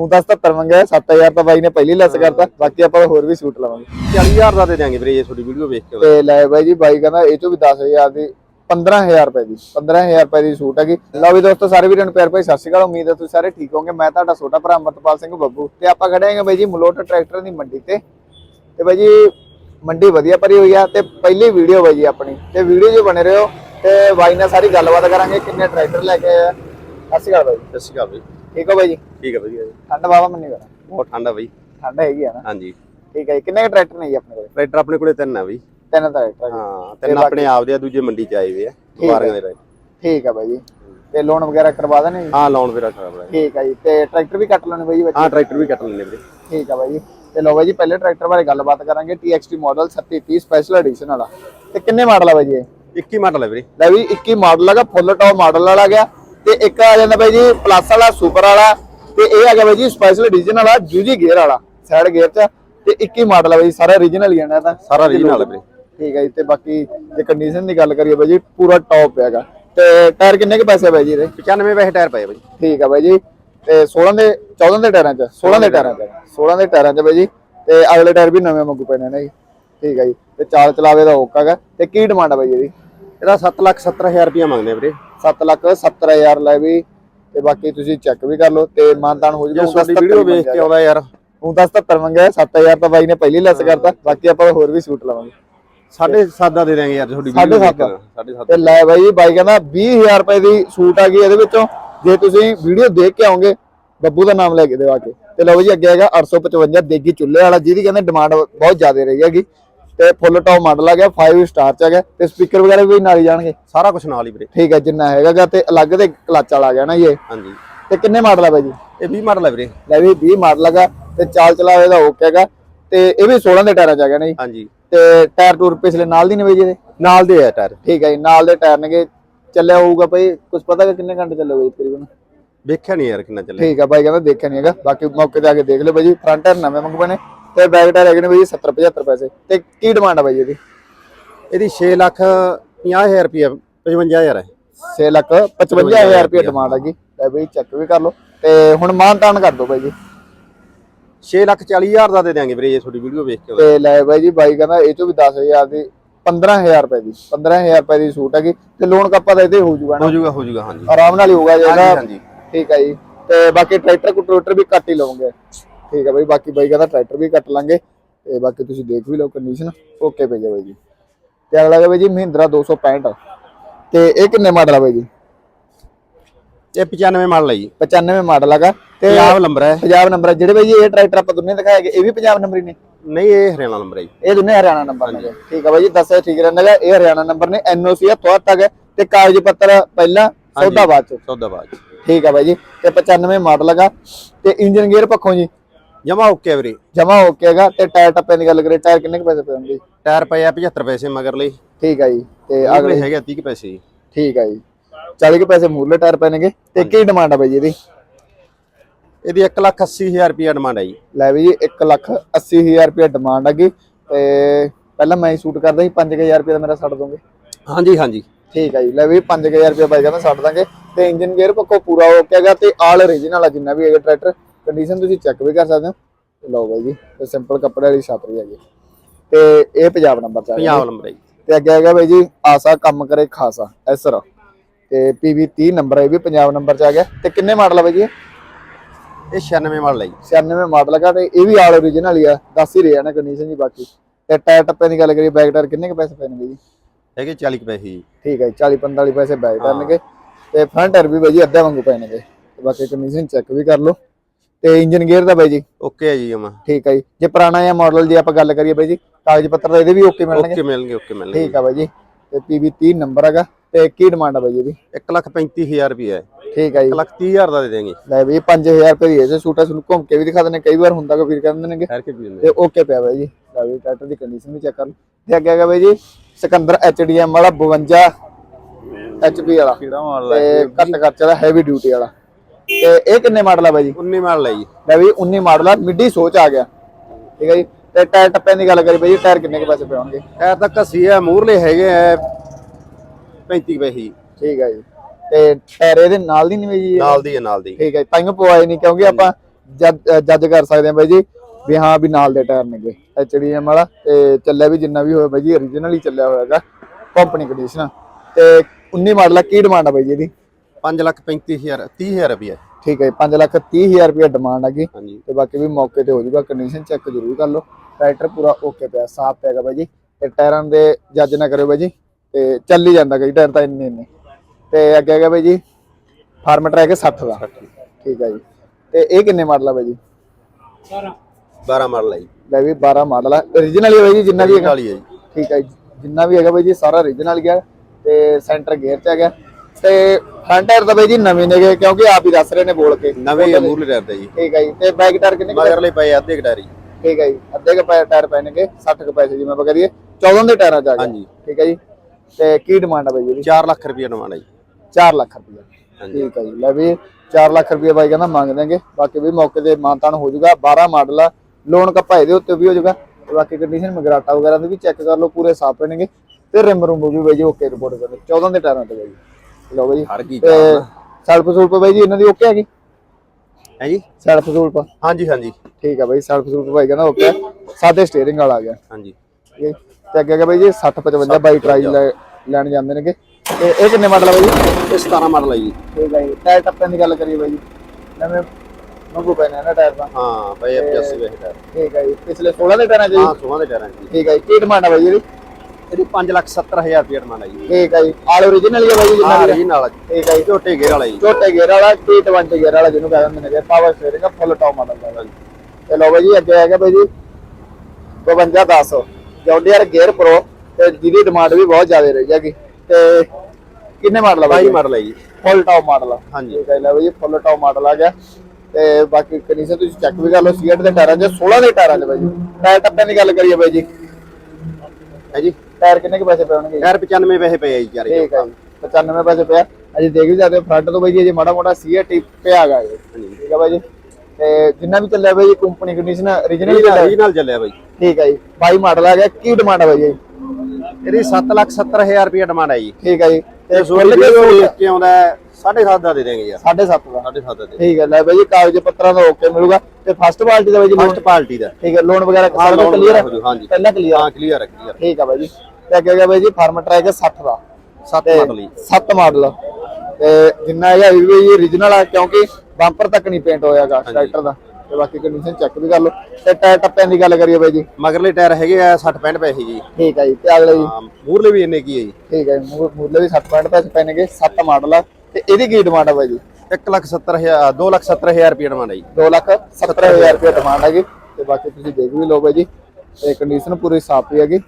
ਹੁਣ ਤਾਂ 77 ਮੰਗਿਆ 7000 ਤਾਂ ਬਾਈ ਨੇ ਪਹਿਲੀ ਲੈਸ ਕਰਤਾ ਬਾਕੀ ਆਪਾਂ ਹੋਰ ਵੀ ਸੂਟ ਲਵਾਂਗੇ। 40000 ਦਾ ਦੇ ਦਿਆਂਗੇ ਵੀਰੇ ਜੇ ਤੁਹਾਡੀ ਵੀਡੀਓ ਵੇਖ ਕੇ। ਤੇ ਲੈ ਬਾਈ ਜੀ ਬਾਈ ਕਹਿੰਦਾ ਇਹ ਚੋਂ ਵੀ 10000 ਦੀ 15000 ਰੁਪਏ ਦੀ 15000 ਰੁਪਏ ਦੀ ਸੂਟ ਹੈਗੀ। ਲਓ ਵੀ ਦੋਸਤੋ ਸਾਰੇ ਵੀਰਾਂ ਨੂੰ ਪਿਆਰ ਭਾਈ ਸਤਿ ਸ਼੍ਰੀ ਅਕਾਲ ਉਮੀਦ ਹੈ ਤੁਸੀਂ ਸਾਰੇ ਠੀਕ ਹੋਵੋਗੇ। ਮੈਂ ਤੁਹਾਡਾ ਛੋਟਾ ਭਰਾ ਅਮਰਤਪਾਲ ਸਿੰਘ ਬੱਬੂ। ਤੇ ਆਪਾਂ ਖੜੇ ਹਾਂ ਬਾਈ ਜੀ ਮਲੋਟ ਟਰੈਕਟਰ ਦੀ ਮੰਡੀ ਤੇ। ਤੇ ਬਾਈ ਜੀ ਮੰਡੀ ਵਧੀਆ ਭਰੀ ਹੋਈ ਆ ਤੇ ਪਹਿਲੀ ਵੀਡੀਓ ਬਾਈ ਜੀ ਆਪਣੀ। ਤੇ ਵੀਡੀਓ 'ਚ ਬਣੇ ਰਹੋ ਤੇ ਬਾਈ ਨਾਲ ਸਾਰੀ ਗੱਲਬਾਤ ਕਰਾਂਗੇ ਕਿੰਨੇ ਟਰੈਕਟਰ ਲੈ ਕੇ ਆਏ ਆ। ਸਤਿ ਸ਼੍ਰੀ ਅਕਾਲ ਬਾਈ ਸਤਿ ਸ਼੍ਰੀ ਅਕਾਲ ਬਈ। ਠੀਕ ਹੋ ਬਾਈ ਜੀ? ਠੀਕ ਹੈ ਵਧੀਆ ਜੀ। ਠੰਡ ਬਾਵਾ ਮੰਨੀ ਕਰਾਂ ਬਹੁਤ ਠੰਡ ਆ ਬਈ। ਠੰਡ ਹੈਗੀ ਆ ਨਾ? ਹਾਂਜੀ। ਠੀਕ ਹੈ ਜੀ ਕਿੰਨੇ ਕੁ ਟਰੈਕਟਰ ਨੇ ਜੀ ਆਪਣੇ ਕੋਲ? ਟਰੈਕਟਰ ਆਪਣੇ ਕੋਲੇ ਤਿੰਨ ਆ ਬਈ। ਤਿੰਨ ਟਰੈਕਟਰ ਹੈਗੇ। ਹਾਂ ਤਿੰਨ ਆਪਣੇ ਆਪ ਦੇ ਆ ਦੂਜੇ ਮੰਡੀ ਚ ਆਏ ਵੇ ਆ ਹੈ। ਬਾਰੀਆਂ ਦੇ ਰਾਈ ਠੀਕ ਹੈ ਬਾਈ ਜੀ। ਤੇ ਲੋਨ ਵਗੈਰਾ ਕਰਵਾ ਦੇਣੇ ਜੀ? ਹਾਂ ਲਾਉਣ ਵੀਰਾ ਖਰਾਬ ਹੈ ਠੀਕ ਹੈ ਜੀ। ਤੇ ਟਰੈਕਟਰ ਵੀ ਕੱਟ ਲੈਣੇ ਬਾਈ ਜੀ ਵਿੱਚ ਹਾਂ ਟਰੈਕਟਰ ਵੀ ਕੱਟ ਲੈਣੇ ਵੀਰੇ। ਠੀਕ ਹੈ ਬਾਈ ਜੀ। ਤੇ ਲੋ ਬਾਈ ਜੀ ਪਹਿਲੇ ਟਰੈਕਟਰ ਬਾਰੇ ਗੱਲਬਾਤ ਕਰਾਂਗੇ। TXT ਮਾਡਲ 3730 ਸਪੈਸ਼ਲ ਐਡੀਸ਼ਨ ਵਾਲਾ। ਤੇ ਕਿੰਨੇ ਮਾਡਲ ਆ ਬਾਈ ਜੀ ਇਹ? 21 ਮਾਡਲ ਹੈ ਵੀਰੇ। ਲੈ ਵੀ 21 ਮਾਡਲ ਹੈਗਾ ਫੁੱਲ ਟੌਪ ਮਾਡਲ ਵਾਲਾ ਗਿਆ। ਤੇ ਇੱਕ ਆ ਜਾਂਦਾ ਬਾਈ ਜੀ ਪਲੱਸ ਵਾਲਾ ਸੁਪਰ ਵਾਲਾ ਤੇ ਇਹ ਆ ਗਿਆ ਬਾਈ ਜੀ ਸਪੈਸ਼ਲ ਐਡੀਸ਼ਨ ਵਾਲਾ ਜੂਜੀ ਗੇਅਰ ਵਾਲਾ ਸਾਈਡ ਗੇਅਰ ਚ ਤੇ 21 ਮਾਡਲ ਆ ਬਾਈ ਜੀ, ਸਾਰਾ origignal ਹੀ ਆਣਾ ਤਾਂ। ਸਾਰਾ ਰੀਜਨਲ ਵੀਰੇ ਠੀਕ ਹੈ ਜੀ ਤੇ ਬਾਕੀ ਜੇ ਕੰਡੀਸ਼ਨ ਦੀ ਗੱਲ ਕਰੀਏ ਬਾਈ ਜੀ ਪੂਰਾ ਟੌਪ ਹੈਗਾ। ਤੇ ਟਾਇਰ ਕਿੰਨੇ ਕੇ ਪੈਸੇ ਬਾਈ ਜੀ ਇਹਦੇ? 95 ਪੈਸੇ ਟਾਇਰ ਪਏ ਬਈ। ਠੀਕ ਆ ਬਾਈ ਜੀ ਤੇ 16 ਦੇ 14 ਦੇ ਟਾਇਰਾਂ 'ਚ 16 ਦੇ ਟਾਇਰਾਂ 'ਚ 16 ਦੇ ਟਾਇਰਾਂ 'ਚ ਬਾਈ ਜੀ ਤੇ ਅਗਲੇ ਟਾਇਰ ਵੀ ਨਵੇਂ ਮੰਗੂ ਪੈਣੇ ਨੇ ਜੀ। ਠੀਕ ਆ ਜੀ ਤੇ ਚਾਲ ਚਲਾਵੇ ਦਾ ਓਕਾ ਹੈਗਾ ਤੇ ਕੀ ਡਿਮਾਂਡ ਆ ਬਾਈ ਇਹਦੀ? ਇਹਦਾ 7 ਲੱਖ 70000 ਰੁਪਇਆ ਮੰਗਦੇ ਆ ਵੀਰੇ। 7 ਲੱਖ 70000 ਲੈ ਵੀ ਤੇ ਬਾਕੀ ਤੁਸੀਂ ਚੈੱਕ ਵੀ ਕਰ ਲਓ ਤੇ ਮਾਨਤਾਨ ਹੋ ਜੇ ਜਾਊਗਾ ਤੁਹਾਡੀ ਵੀਡੀਓ ਵੇਖ ਕੇ ਆਉਂਦਾ ਯਾਰ। ਹੁਣ ਤਾਂ 77 ਮੰਗਿਆ 7000 ਤਾਂ ਬਾਈ ਨੇ ਪਹਿਲੀ ਲੈਸ ਕਰਤਾ ਬਾਕੀ ਆਪਾਂ ਹੋਰ ਵੀ ਸੂਟ ਲਵਾਂਗੇ। ਸਾਢੇ ਸੱਤ ਦਾ ਦੇ ਦਿਆਂਗੇ ਯਾਰ ਤੁਹਾਡੀ ਵੀਡੀਓ ਵੇਖ ਸੱਤ। ਕੇ। ਸਾਢੇ ਸੱਤ। ਤੇ ਲੈ ਬਾਈ ਬਾਈ ਕਹਿੰਦਾ 20000 ਰੁਪਏ ਦੀ ਸੂਟ ਆ ਗਈ ਇਹਦੇ ਵਿੱਚੋਂ। ਜੇ ਤੁਸੀਂ ਵੀਡੀਓ ਦੇਖ ਕੇ ਆਓਗੇ ਬੱਬੂ ਦਾ ਨਾਮ ਲੈ ਕੇ ਆ ਕੇ। ਤੇ ਲਓ ਜੀ ਅੱਗੇ ਹੈਗਾ 855 ਦੇਗੀ ਚੁੱਲ੍ਹੇ ਵਾਲਾ ਜਿਹਦੀ ਕਹਿੰਦੇ ਡਿਮਾਂਡ ਬਹੁਤ ਜ਼ਿਆਦਾ ਰਹੀ ਹੈਗੀ। ਤੇ ਫੁੱਲ ਟੌਪ ਮਾਡਲ ਆ ਗਿਆ 5 ਸਟਾਰ ਚ ਹੈਗਾ ਤੇ ਸਪੀਕਰ ਵਗੈਰਾ ਵੀ ਨਾਲ ਹੀ ਜਾਣਗੇ? ਸਾਰਾ ਕੁਝ ਨਾਲ ਹੀ ਵੀਰੇ। ਠੀਕ ਹੈ ਜਿੰਨਾ ਹੈਗਾਗਾ ਤੇ ਅਲੱਗ ਤੇ ਕਲਚ ਵਾਲਾ ਗਿਆ ਨਾ ਇਹ। ਹਾਂਜੀ। ਤੇ ਕਿੰਨੇ ਮਾਡਲ ਆ ਬਾਈ ਜੀ? ਇਹ 20 ਮਾਡਲ ਹੈ ਵੀਰੇ। ਲੈ ਵੀ 20 ਮਾਡਲ ਹੈਗਾ ਤੇ ਚਾਲ ਚਲਾਵੇ ਦਾ ਓਕੇ ਹੈਗਾ। ਤੇ ਇਹ ਵੀ 16 ਦੇ ਟਾਇਰਾਂ ਚ ਹੈਗਾ ਨਾ ਜੀ? ਹਾਂਜੀ। ਤੇ ਟਾਇਰ ਟੂਰ ਪਿਛਲੇ ਨਾਲ ਦੀ ਨੇ ਬਾਈ ਜੀ ਇਹਦੇ? ਨਾਲ ਦੇ ਆ ਟਾਇਰ ਠੀਕ ਹੈ ਜੀ ਨਾਲ ਦੇ ਟਾਇਰ ਨੇਗੇ। ਚੱਲਿਆ ਹੋਊਗਾ ਭਾਈ ਕੁਝ ਪਤਾ ਕਿ ਕਿੰਨੇ ਘੰਟੇ ਚੱਲਿਆ ਬਾਈ ਤਕਰੀਬਨ? ਵੇਖਿਆ ਨਹੀਂ ਯਾਰ ਕਿੰਨਾ ਚੱਲਿਆ। ਠੀਕ ਆ ਬਾਈ ਕਹਿੰਦਾ ਦੇਖਿਆ ਨਹੀਂ ਹੈਗਾ। ਬਾਕੀ ਮੌਕੇ ਤੇ ਆ ਕੇ ਦੇਖ ਲਿਓ ਬਾਈ ਜੀ ਫਰੰਟ ਟਾਇਰ ਨਵੇਂ ਮੰਗਵਾਏ ਨੇ। ਤੇ ਬੈਕ ਟਾਇਰ ਹੈਗੇ ਨੇ ਬਾਈ 70 75 ਪੈਸੇ ਤੇ ਕੀ ਡਿਮਾਂਡ ਆ ਬਾਈ ਇਹਦੀ? ਇਹਦੀ 6 ਲੱਖ 50000 ਰੁਪਇਆ 55000 ਹੈ। 6 ਲੱਖ 55000 ਰੁਪਏ ਡਿਮਾਂਡ ਹੈਗੀ। ਲੈ ਬਾਈ ਚੈੱਕ ਵੀ ਕਰ ਲਓ। ਤੇ ਹੁਣ ਮਾਨ ਤਾਨ ਕਰ ਦਿਓ ਬਾਈ ਜੀ। 6 ਲੱਖ 40000 ਦਾ ਦੇ ਦਿਆਂਗੇ ਵੀਰੇ ਜੇ ਤੁਹਾਡੀ ਵੀਡੀਓ ਵੇਖ ਕੇ। ਤੇ ਲੈ ਬਾਈ ਜੀ ਬਾਈ ਕਹਿੰਦਾ ਇਹ ਚੋਂ ਵੀ 10000 ਦੀ 15000 ਰੁਪਏ ਦੀ 15000 ਰੁਪਏ ਦੀ ਸੂਟ ਹੈਗੀ। ਤੇ ਲੋਨ ਕੱਪਾ ਦਾ ਇਹਦੇ ਹੋ ਜੂਗਾ ਨਾ ਹੋ ਜਾਊਗਾ ਹੋ ਜਾਊਗਾ ਹਾਂਜੀ। ਆਰਾਮ ਨਾਲ ਹੀ ਹਾਂਜੀ ਜਿਹੜਾ ਹਾਂਜੀ। ਠੀਕ ਹੈ ਜੀ। ਤੇ ਬਾਕੀ ਟਰੈਕਟਰ ਕੰਟਰੋਟਰ ਵੀ ਕੱਟ ਹੀ ਲਵਾਂਗੇ। ਠੀਕ ਹੈ ਬਾਈ ਬਾਕੀ ਬਾਈ ਕਹਿੰਦਾ ਟਰੈਕਟਰ ਵੀ ਕੱਟ ਲਾਂਗੇ ਤੇ ਬਾਕੀ ਤੁਸੀਂ ਦੇਖ ਵੀ ਲਓ ਕੰਡੀਸ਼ਨ ਓਕੇ ਪਈ ਹੈ ਬਾਈ ਜੀ। ਤੇ ਅਗਲਾ ਹੈ ਬਾਈ ਜੀ ਮਹਿੰਦਰਾ 265 ਤੇ ਇਹ ਕਿੰਨੇ ਮਾਡਲ ਆ ਬਾਈ ਜੀ? ਇਹ 95 ਮਾਡਲ ਹੈ ਜੀ। 95 ਮਾਡਲ ਹੈਗਾ ਤੇ ਪੰਜਾਬ ਨੰਬਰ ਹੈ ਪੰਜਾਬ ਨੰਬਰ ਜਿਹੜੇ ਬਾਈ ਜੀ ਇਹ ਟਰੈਕਟਰ ਆਪਾਂ ਦੁਨੀਆ ਦਿਖਾਏਗੇ ਇਹ ਵੀ ਪੰਜਾਬ ਨੰਬਰ ਹੀ ਨੇ? ਨਹੀਂ ਇਹ ਹਰਿਆਣਾ ਨੰਬਰ ਹੈ ਜੀ। ਇਹ ਦੁਨੀਆ ਹਰਿਆਣਾ ਨੰਬਰ ਨੇ। ਠੀਕ ਹੈ ਬਾਈ ਜੀ ਦੱਸਿਆ ਠੀਕ ਰਹਿੰਦਾ ਇਹ ਹਰਿਆਣਾ ਨੰਬਰ ਨੇ ਐਨਓਸੀ ਹੱਥੋਂ ਹੱਥ ਹੈਗਾ ਤੇ ਕਾਗਜ਼ ਪੱਤਰ ਪਹਿਲਾਂ ਸੌਦਾ ਬਾਅਦ ਚ। ਸੌਦਾਬਾਦ ਠੀਕ ਹੈ ਬਾਈ ਜੀ ਤੇ 95 ਮਾਡਲ ਹੈਗਾ ਤੇ ਇੰਜਨ ਗੇਅਰ ਪੱਖੋਂ ਜੀ ਜਮਾ ਓਕੇ ਆ ਵੀਰੇ। ਜਮਾ ਹੋ ਕੇ ਹੈਗਾ ਤੇ ਟਾਇਰ ਟੱਪੇ ਦੀ ਗੱਲ ਕਰੀਏ ਟਾਇਰ ਕਿੰਨੇ ਕੁ ਪੈਸੇ ਪੈਣਗੇ ਟਾਇਰ ਪਏ ਆ 75 ਪੈਸੇ ਮਗਰ ਲਈ ਠੀਕ ਹੈ ਜੀ ਤੇ ਅਗਲੇ ਹੈਗੇ ਆ 30 ਕੁ ਪੈਸੇ। ਠੀਕ ਹੈ ਜੀ। 40 ਕੇ ਪੈਸੇ ਮੂਰਲੇ ਟਾਇਰ ਪੈਣਗੇ ਤੇ ਕੀ ਡਿਮਾਂਡ ਆ ਬਾਈ ਜੀ ਇਹਦੀ? ਇਹਦੀ 1 ਲੱਖ 80000 ਰੁਪਇਆ ਡਿਮਾਂਡ ਹੈ ਜੀ। ਲੈ ਵੀ ਜੀ 1 ਲੱਖ 80000 ਰੁਪਏ ਡਿਮਾਂਡ ਹੈਗੀ ਤੇ ਪਹਿਲਾਂ ਮੈਂ ਹੀ ਸ਼ੂਟ ਕਰਦਾ ਸੀ 5000 ਰੁਪਏ ਦਾ ਮੇਰਾ ਛੱਡ ਦੋਗੇ। ਹਾਂਜੀ ਹਾਂਜੀ। ਠੀਕ ਹੈ ਜੀ ਲੈ ਵੀ 5000 ਰੁਪਏ ਬਾਈ ਕਹਿੰਦਾ ਛੱਡ ਦਾਂਗੇ। ਤੇ ਇੰਜਨ ਗੇਅਰ ਪੱਕੋ ਪੂਰਾ ਹੋ ਕੇ ਹੈਗਾ ਤੇ ਆਲ ਓਰੀਜਨਲ ਆ ਜਿੰਨਾ ਵੀ ਹੈਗਾ ਟਰੈਕਟਰ। ਕੰਡੀਸ਼ਨ ਤੁਸੀਂ ਚੈੱਕ ਵੀ ਕਰ ਸਕਦੇ ਹੋ। ਲਓ ਬਾਈ ਜੀ ਤੇ ਸਿੰਪਲ ਕੱਪੜੇ ਵਾਲੀ ਛਤਰੀ ਹੈਗੀ। ਤੇ ਇਹ ਪੰਜਾਬ ਨੰਬਰ ਚ ਆ ਗਿਆ ਪੰਜਾਬ ਨੰਬਰ ਹੈ ਤੇ ਅੱਗੇ ਹੈਗਾ ਬਾਈ ਜੀ ਆਸਾ ਕੰਮ ਕਰੇ ਖਾਸਾ ਐਸਰ ਤੇ ਪੀਵੀ 30 ਨੰਬਰ ਹੈ ਇਹ ਵੀ ਪੰਜਾਬ ਨੰਬਰ ਚ ਆ ਗਿਆ। ਤੇ ਕਿੰਨੇ ਮਾਡਲ ਬਾਈ ਜੀ? ਇਹ? ਇਹ 96 ਮਾਡਲ ਹੈ ਜੀ 96 ਮਾਡਲ ਹੈਗਾ ਤੇ ਇਹ ਵੀ ਆਲ ਓਰੀਜਨਲ ਹੀ ਆ ਦੱਸ ਹੀ ਰਿਹਾ ਨਾ ਕੰਡੀਸ਼ਨ ਜੀ ਬਾਕੀ। ਤੇ ਟਾਇਰ ਟੱਪੇ ਦੀ ਗੱਲ ਕਰੀਏ ਬੈਕ ਟਾਇਰ ਕਿੰਨੇ ਕੁ ਪੈਸੇ ਪੈਣਗੇ ਜੀ? ਹੈਗੇ 40 ਕੁ ਪੈਸੇ ਜੀ। ਠੀਕ ਹੈ ਜੀ 40 45 ਪੈਸੇ ਬੈਕ ਕਰਨਗੇ ਤੇ ਫਰੰਟ ਟਾਇਰ ਵੀ ਬਾਈ ਜੀ ਅੱਧੇ ਵਾਂਗੂ ਪੈਣਗੇ। ਬਾਕੀ ਕੰਡੀਸ਼ਨ ਚੈੱਕ ਵੀ ਕਰ ਲਓ। ਤੇ ਇੰਜਨ ਗੇਅਰ ਦਾ ਬਾਈ ਜੀ? ਓਕੇ ਹੈ ਜੀ ਜਮਾ। ਠੀਕ ਹੈ ਜੀ। ਜੇ ਪੁਰਾਣਾ ਜਾਂ ਮਾਡਲ ਜੇ ਆਪਾਂ ਗੱਲ ਕਰੀਏ ਬਾਈ ਜੀ ਕਾਗਜ਼ ਪੱਤਰ ਦਾ ਇਹਦੇ ਵੀ ਓਕੇ ਮਿਲਣਗੇ? ਓਕੇ ਮਿਲਣਗੇ ਓਕੇ ਮਿਲਣਗੇ ਠੀਕ ਆ ਬਾਈ ਜੀ। ਤੇ ਪੀਵੀ 30 ਨੰਬਰ ਹੈਗਾ ਤੇ ਕੀ ਡਿਮਾਂਡ ਆ ਬਾਈ ਜੀ ਇਹਦੀ? 1 ਲੱਖ 35000 ਰੁਪਇਆ ਹੈ। ਠੀਕ ਹੈ ਜੀ। 1 ਲੱਖ 30000 ਦਾ ਦੇ ਦੇਂਗੇ ਲੈ ਵੀ 5000 ਰੁਪਏ ਦੀ ਇਹ ਸੂਟਾ ਤੁਹਾਨੂੰ ਘੁੰਮ ਕੇ ਵੀ ਦਿਖਾ ਦਿੰਦੇ ਕਈ ਵਾਰ ਹੁੰਦਾ ਕੋ ਫਿਰ ਕਹਿੰਦੇ ਨੇਗੇ। ਠਹਿਰ ਕੇ ਵੀ ਦਿੰਦੇ ਤੇ ਓਕੇ ਪਿਆ ਬਾਈ ਜੀ। ਲੈ ਵੀ ਟਰੈਕਟਰ ਦੀ ਕੰਡੀਸ਼ਨ ਵੀ ਚੈੱਕ ਕਰ ਲਓ। ਤੇ ਅੱਗੇ ਹੈਗਾ ਬਾਈ ਜੀ ਸਿਕੰਦਰ ਐਚਡੀਐਮ ਵਾਲਾ 52 ਐਚਪੀ ਵਾਲਾ। ਕਿਹੜਾ ਮਾਡਲ ਤੇ ਘੱਟ ਖਰਚੇ ਦਾ ਹੈਵੀ ਡਿਊਟੀ ਵਾਲਾ। ਤੇ ਇਹ ਕਿੰਨੇ ਮਾਡਲ ਆ ਬਾਈ ਜੀ? 19 ਮਾਡਲ ਹੈ ਜੀ। ਲੈ ਵੀ 19 ਮਾਡਲ ਆ ਮਿੱਡੀ ਸੋਚ ਆ ਗਿਆ। ਠੀਕ ਹੈ ਜੀ? ਤੇ ਟਾਇਰ ਟੱਪਿਆਂ ਦੀ ਗੱਲ ਕਰੀ ਬਾਈ ਜੀ ਟਾਇਰ ਕਿੰਨੇ ਕੁ ਪੈਸੇ ਪਾਉਣਗੇ ਟਾਇਰ ਤਾਂ ਘੱਸੀ ਹੈ ਮੂਰਲੇ ਹੈਗੇ ਆ 35 ਕੁ ਪੈਸੇ ਠੀਕ ਹੈ ਜੀ। ਤੇ ਟਾਇਰ ਇਹਦੇ ਨਾਲ ਦੀ ਨਹੀਂ ਬਾਈ ਜੀ? ਨਾਲ ਦੀ ਹੈ ਨਾਲ ਦੀ। ਠੀਕ ਹੈ ਤਾਈਓ ਪਵਾਏ ਨਹੀਂ ਕਿਉਂਕਿ ਆਪਾਂ ਜੱਜ ਜੱਜ ਕਰ ਸਕਦੇ ਆ ਬਾਈ ਜੀ ਵੀ ਹਾਂ ਵੀ ਨਾਲ ਦੇ ਟਾਇਰ ਨੇਗੇ ਐਚਡੀਐਮ ਵਾਲਾ। ਤੇ ਚੱਲਿਆ ਵੀ ਜਿੰਨਾ ਵੀ ਹੋਇਆ ਬਾਈ ਜੀ origignal ਹੀ ਚੱਲਿਆ ਹੋਇਆਗਾ ਕੰਪਨੀ ਕੰਡੀਸ਼ਨ ਤੇ 19 ਮਾਡਲ ਆ ਕੀ ਡਿਮਾਂਡ ਆ ਬਾਈ ਜੀ ਇਹਦੀ? 5 ਲੱਖ 35000 30000 ਰੁਪਏ ਠੀਕ ਹੈ 5 ਲੱਖ 30 ਹਜ਼ਾਰ ਰੁਪਏ ਡਿਮਾਂਡ ਹੈਗੀ। ਹਾਂਜੀ। ਤੇ ਬਾਕੀ ਵੀ ਮੌਕੇ ਤੇ ਹੋ ਜਾਊਗਾ ਕੰਡੀਸ਼ਨ ਚੈੱਕ ਜ਼ਰੂਰ ਕਰ ਲਓ। ਟਰੈਕਟਰ ਪੂਰਾ ਓਕੇ ਪਿਆ ਸਾਫ਼ ਪਿਆਗਾ ਬਾਈ ਜੀ। ਤੇ ਟਾਇਰਾਂ ਦੇ ਜੱਜ ਨਾ ਕਰਿਓ ਬਾਈ ਜੀ। ਤੇ ਚੱਲ ਹੀ ਜਾਂਦਾ ਕਈ ਟਾਇਰ ਤਾਂ ਇੰਨੇ ਇੰਨੇ। ਤੇ ਅੱਗੇ ਹੈਗਾ ਬਾਈ ਜੀ ਫਾਰਮ ਟਰੈਕ 60 ਦਾ। ਠੀਕ ਹੈ ਜੀ। ਤੇ ਇਹ ਕਿੰਨੇ ਮਾਡਲ ਆ ਬਾਈ ਜੀ? 12 ਮਾਡਲ ਹੈ ਜੀ। ਲੈ ਵੀ 12 ਮਾਡਲ ਆ। Origignal ਹੀ ਆ ਬਾਈ ਜੀ ਜਿੰਨਾ ਵੀ ਹੈਗਾ। ਵਾਲੀ ਹੈ ਜੀ। ਠੀਕ ਹੈ ਜੀ ਜਿੰਨਾ ਵੀ ਹੈਗਾ ਬਾਈ ਜੀ ਸਾਰਾ origignal ਗਿਆ ਤੇ ਸੈਂਟਰ ਗੇਅਰ ਚ ਹੈਗਾ। ਤੇ ਫਰੰਟ ਟਾਇਰ ਤਾਂ ਬਾਈ ਜੀ ਨਵੇਂ ਨੇਗੇ ਕਿਉਂਕਿ ਆਪ ਹੀ ਦੱਸ ਰਹੇ ਨੇ ਬੋਲ ਕੇ। ਨਵੇਂ ਮੂਰਲੇ ਟਾਇਰ ਦਾ ਜੀ। ਠੀਕ ਹੈ ਜੀ। ਤੇ ਬੈਕ ਟਾਇਰ ਕਿੰਨੇ ਕੁ ਮਗਰਲੇ ਪਏ ਅੱਧੇ ਕਟਾਰੀ ਠੀਕ ਹੈ ਜੀ। ਅੱਧੇ ਕ ਟਾਇਰ ਪੈਣਗੇ 60 ਕ ਪੈਸੇ ਜਿਵੇਂ ਆਪਾਂ ਕਰੀਏ 14 ਦੇ ਟਾਇਰਾਂ ਗਿਆ। ਹਾਂਜੀ। ਠੀਕ ਹੈ ਜੀ। ਤੇ ਕੀ ਡਿਮਾਂਡ ਆ ਬਾਈ ਜੀ 4 ਲੱਖ ਰੁਪਏ ਡਿਮਾਂਡ ਹੈ ਜੀ। 4 ਲੱਖ ਰੁਪਏ ਠੀਕ ਹੈ ਜੀ। ਲੈ ਵੀ 4 ਲੱਖ ਰੁਪਏ ਬਾਈ ਕਹਿੰਦਾ ਮੰਗ ਦੇਣਗੇ ਬਾਕੀ ਵੀ ਮੌਕੇ ਤੇ ਮਾਨਤਾਨ ਹੋ ਜਾਊਗਾ। 12 ਮਾਡਲ ਆ। ਲੋਨ ਕੱਪਾ ਇਹਦੇ ਉੱਤੇ ਵੀ ਹੋ ਜਾਊਗਾ। ਬਾਕੀ ਕੰਡੀਸ਼ਨ ਮਗਰਾਟਾ ਵਗੈਰਾ ਦੇ ਵੀ ਚੈੱਕ ਕਰ ਲਓ ਪੂਰੇ ਸਾਫ਼ ਪੈਣਗੇ। ਤੇ ਰਿਮ ਰੂਮ ਵੀ ਬਾਈ ਜੀ ਓਕੇ ਰਿਪੋਰਟ ਕਰ 14 ਦੇ ਟਾਇਰਾਂ ਤੇ ਬਾਈ ਜੀ। ਲਓ ਬਾਈ। ਹਰ ਕੀ ਤੇ ਸਲਫ ਸੁਲਫ ਬਾਈ ਜੀ ਇਹਨਾਂ ਦੀ ਓਕੇ ਹੈਗੀ ਹੈ ਜੀ? ਸਲਫ ਸੁਲਫ ਹਾਂਜੀ ਹਾਂਜੀ। ਠੀਕ ਆ ਬਾਈ ਸਲਫ ਸੁਲਫ ਬਾਈ ਕਹਿੰਦਾ ਓਕੇ ਆ। ਸਾਦੇ ਸਟੀਅਰਿੰਗ ਵਾਲਾ ਆ ਗਿਆ। ਹਾਂਜੀ। ਹੈ। ਤੇ ਅੱਗੇ ਹੈਗਾ ਬਾਈ ਜੀ 60 55 ਬਾਈ ਟਰਾਈ ਲੈਣ ਜਾਂਦੇ ਨੇਗੇ। ਤੇ ਇਹ ਕਿੰਨੇ ਮਾਡਲ ਆ ਬਾਈ ਜੀ? ਇਹ 17 ਮਾਡਲ ਹੈ ਜੀ। ਠੀਕ ਹੈ ਜੀ। ਟਾਇਰ ਟੱਪਿਆਂ ਦੀ ਗੱਲ ਕਰੀਏ ਬਾਈ ਜੀ। ਨਵੇਂ ਮੰਗੂ ਪਏ ਨੇ ਨਾ ਟਾਇਰ ਤਾਂ। ਹਾਂ ਪਏ 85 ਵੇ ਟਾਇਰ। ਠੀਕ ਹੈ ਜੀ। ਪਿਛਲੇ 16 ਦੇ ਟਾਇਰਾਂ ਜੀ। ਹਾਂ 16 ਦੇ ਟਾਇਰਾਂ ਜੀ। ਠੀਕ ਹੈ ਜੀ। ਕੀ ਡਿਮਾਂਡ ਆ ਬਾਈ ਜੀ ਇਹਦੀ? ਇਹਦੀ 5 ਲੱਖ 70000 ਰੁਪਏ ਡਿਮਾਂਡ ਹੈ ਜੀ। ਠੀਕ ਹੈ ਜੀ। ਆਲ ਓਰੀਜਨਲ ਹੀ ਆ ਬਾਈ ਜਿੰਨਾ ਹਾਂ ਵੀ ਜੀ। ਨਾਲ ਠੀਕ ਹੈ ਜੀ। ਝੋਟੇ ਗੇਅਰ ਵਾਲਾ ਜੀ। ਛੋਟੇ ਗੇਅਰ ਵਾਲਾ T20 ਗੇਅਰ ਵਾਲਾ ਜਿਹਨੂੰ ਕਹਿੰਦੇ ਨੇ power steering full top model ਦਾ ਤੇ ਲਓ ਬਾਈ ਜੀ ਅੱਗੇ ਹੈਗਾ ਬਾਈ ਜੀ। 5210 ਜੌਂਡੀਅਰ ਗੇਅਰ ਪ੍ਰੋ ਤੇ ਜਿਹਦੀ ਡਿਮਾਂਡ ਵੀ ਬਹੁਤ ਜ਼ਿਆਦਾ ਰਹੀ ਹੈਗੀ। ਤੇ ਕਿੰਨੇ ਮਾਡਲ ਆ ਬਾਈ? 22 ਮਾਡਲ ਹੈ ਜੀ। ਫੁੱਲ ਟੌਪ ਮਾਡਲ ਆ। ਹਾਂਜੀ। ਠੀਕ ਹੈ ਲੈ ਬਾਈ ਜੀ ਫੁੱਲ ਟੌਪ ਮਾਡਲ ਆ ਗਿਆ। ਤੇ ਬਾਕੀ ਕੰਡੀਸ਼ਨ ਤੁਸੀਂ ਚੈੱਕ ਵੀ ਕਰ ਲਓ ਸੀਟ ਦੇ ਟਾਇਰਾਂ 'ਚ 16 ਦੇ ਟਾਇਰਾਂ 'ਚ ਬਾਈ ਜੀ। ਟਾਇਰ ਟੱਪਿਆਂ ਦੀ ਗੱਲ ਕਰੀਏ ਬਾਈ ਜੀ। ਹੈ ਜੀ। ਟਾਇਰ ਕਿੰਨੇ ਕੁ ਪੈਸੇ ਪੈਣਗੇ? ਟਾਇਰ 95 ਪੈਸੇ ਪਏ ਆ ਜੀ ਚਾਰੇ ਠੀਕ ਹੈ ਜੀ 95 ਪੈਸੇ ਪਿਆ। ਅਜੇ ਦੇਖ ਵੀ ਸਕਦੇ ਫਰੰਟ ਤੋਂ ਬਾਈ ਜੀ ਅਜੇ ਮਾੜਾ ਮੋਟਾ ਸੀਟ ਪਿਆ ਹੈਗਾ ਇਹ। ਠੀਕ ਹੈ ਬਾਈ ਜੀ। ਤੇ ਜਿੰਨਾ ਵੀ ਚੱਲਿਆ ਬਾਈ ਕੰਪਨੀ ਕੰਡੀਸ਼ਨ origignal ਹੀ ਚੱਲਿਆ। ਰੀਜਨਲ ਚੱਲਿਆ ਬਾਈ। ਠੀਕ ਹੈ ਜੀ। 22 ਮਾਡਲ ਆ ਗਿਆ ਕੀ ਡਿਮਾਂਡ ਆ ਬਾਈ ਜੀ? ਇਹਦੀ 7 ਲੱਖ 70000 ਰੁਪਏ ਡਿਮਾਂਡ ਹੈ ਜੀ। ਠੀਕ ਹੈ ਜੀ। ਤੇ ਕੇ ਕੇ ਆਉਂਦਾ 7.5 ਦਾ ਦੇ ਦੇਂਗੇ ਯਾਰ। 7.5 ਦਾ। 7.5 ਦਾ ਦੇ ਠੀਕ ਹੈ ਲੈ ਬਾਈ ਜੀ ਕਾਗਜ਼ ਪੱਤਰਾਂ ਦਾ ਓਕੇ ਮਿਲੂਗਾ। ਤੇ ਫਸਟ ਪਾਰਟੀ ਦਾ ਬਾਈ ਜੀ ਫਸਟ ਪਾਰਟੀ ਦਾ। ਠੀਕ ਹੈ ਲੋਨ ਵਗੈਰਾ ਹਾਂ, ਸਾਰਾ loan ਕਲੀਅਰ ਹੈ? ਹੋ ਜਾਊ, ਹਾਂਜੀ। ਪਹਿਲਾਂ ਕਲੀਅਰ ਹਾਂ ਕਲੀਅਰ ਹੈ ਕਲੀਅਰ ਠੀਕ ਆ ਬਾਈ ਜੀ। ਤੇ ਅੱਗੇ ਗਿਆ ਬਾਈ ਜੀ ਫਾਰਮ ਟਰੈਕ 60 ਦਾ। 7 ਮਾਡਲ ਜੀ। 7 ਮਾਡਲ ਤੇ ਜਿੰਨਾ ਹੈਗਾ ਇਹ ਵੀ origignal ਆ ਕਿਉਂਕਿ ਬੰਪਰ ਤੱਕ ਨਹੀਂ ਪੇਂਟ ਹੋਇਆਗਾ ਟਰੈਕਟਰ ਦਾ। ਤੇ ਬਾਕੀ ਕੰਡੀਸ਼ਨ ਚੈੱਕ ਵੀ ਕਰ ਲਓ। ਤੇ ਟਾਇਰ ਟੱਪਿਆਂ ਦੀ ਗੱਲ ਕਰੀਏ ਬਾਈ ਜੀ। ਮਗਰਲੇ ਟਾਇਰ ਹੈਗੇ ਆ 60 65 ਪੈਸੇ ਜੀ। ਠੀਕ ਹੈ ਜੀ ਤੇ ਅਗਲੇ ਜੀ। ਮੂਰਲੇ ਵੀ ਇੰਨੇ ਕੀ ਹੈ ਜੀ। ਠੀਕ ਹੈ ਮੂਰਲੇ ਵੀ 60 65 ਪੈਸੇ ਪੈਣਗੇ। 7 ਮਾਡਲ ਆ। ਤੇ ਇਹਦੀ ਕੀ ਡਿਮਾਂਡ ਆ ਬਾਈ ਜੀ? 1 ਲੱਖ 70000 2 ਲੱਖ 70000 ਰੁਪਏ ਡਿਮਾਂਡ ਹੈ ਜੀ। 2 ਲੱਖ 70000 ਰੁਪਏ ਡਿਮਾਂਡ ਹੈਗੀ ਤੇ ਬਾਕੀ ਤੁਸੀਂ ਦੇਖ ਵੀ ਲਓ ਬਾਈ ਜੀ ਤੇ ਕੰਡੀਸ਼ਨ ਪੂਰੀ ਸਾਫ਼ ਹੀ ਹੈਗੀ।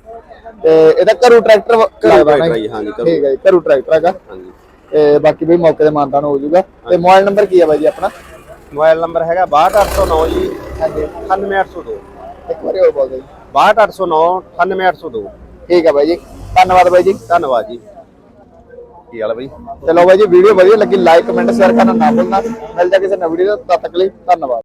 ਤੇ ਇਹਦਾ ਘਰੂ ਟਰੈਕਟਰ ਨਾ ਟਰੈਕਟਰ ਜੀ, ਹਾਂਜੀ, ਘਰੂ। ਠੀਕ ਹੈ ਘਰੂ ਟਰੈਕਟਰ ਹੈਗਾ। ਹਾਂਜੀ। ਤੇ ਬਾਕੀ ਵੀ ਮੌਕੇ ਤੇ ਮਾਨਤਾਨ ਹੋ ਜਾਊਗਾ। ਤੇ ਮੋਬਾਈਲ ਨੰਬਰ ਕੀ ਹੈ ਬਾਈ ਜੀ ਆਪਣਾ? ਮੋਬਾਈਲ ਨੰਬਰ ਹੈਗਾ 62809 ਜੀ ਹਾਂਜੀ। 98802 ਇੱਕ ਵਾਰੀ ਹੋਰ ਬੋਲ ਦਿਓ ਜੀ। 62809 98802 ਠੀਕ ਹੈ ਬਾਈ ਜੀ। ਧੰਨਵਾਦ ਬਾਈ ਜੀ। ਧੰਨਵਾਦ ਜੀ। ਕੀ ਹਾਲ ਹੈ ਚਲੋ ਬਾਈ ਜੀ ਵੀਡੀਓ ਵਧੀਆ ਲੱਗੀ ਲਾਈਕ ਕਮੈਂਟ ਸ਼ੇਅਰ ਕਰਨਾ ਨਾ ਭੁੱਲਣਾ। ਮਿਲਦਾ ਕਿਸੇ ਨਵੀਂ ਵੀਡੀਓ ਤਦ ਤੱਕ ਲਈ ਧੰਨਵਾਦ।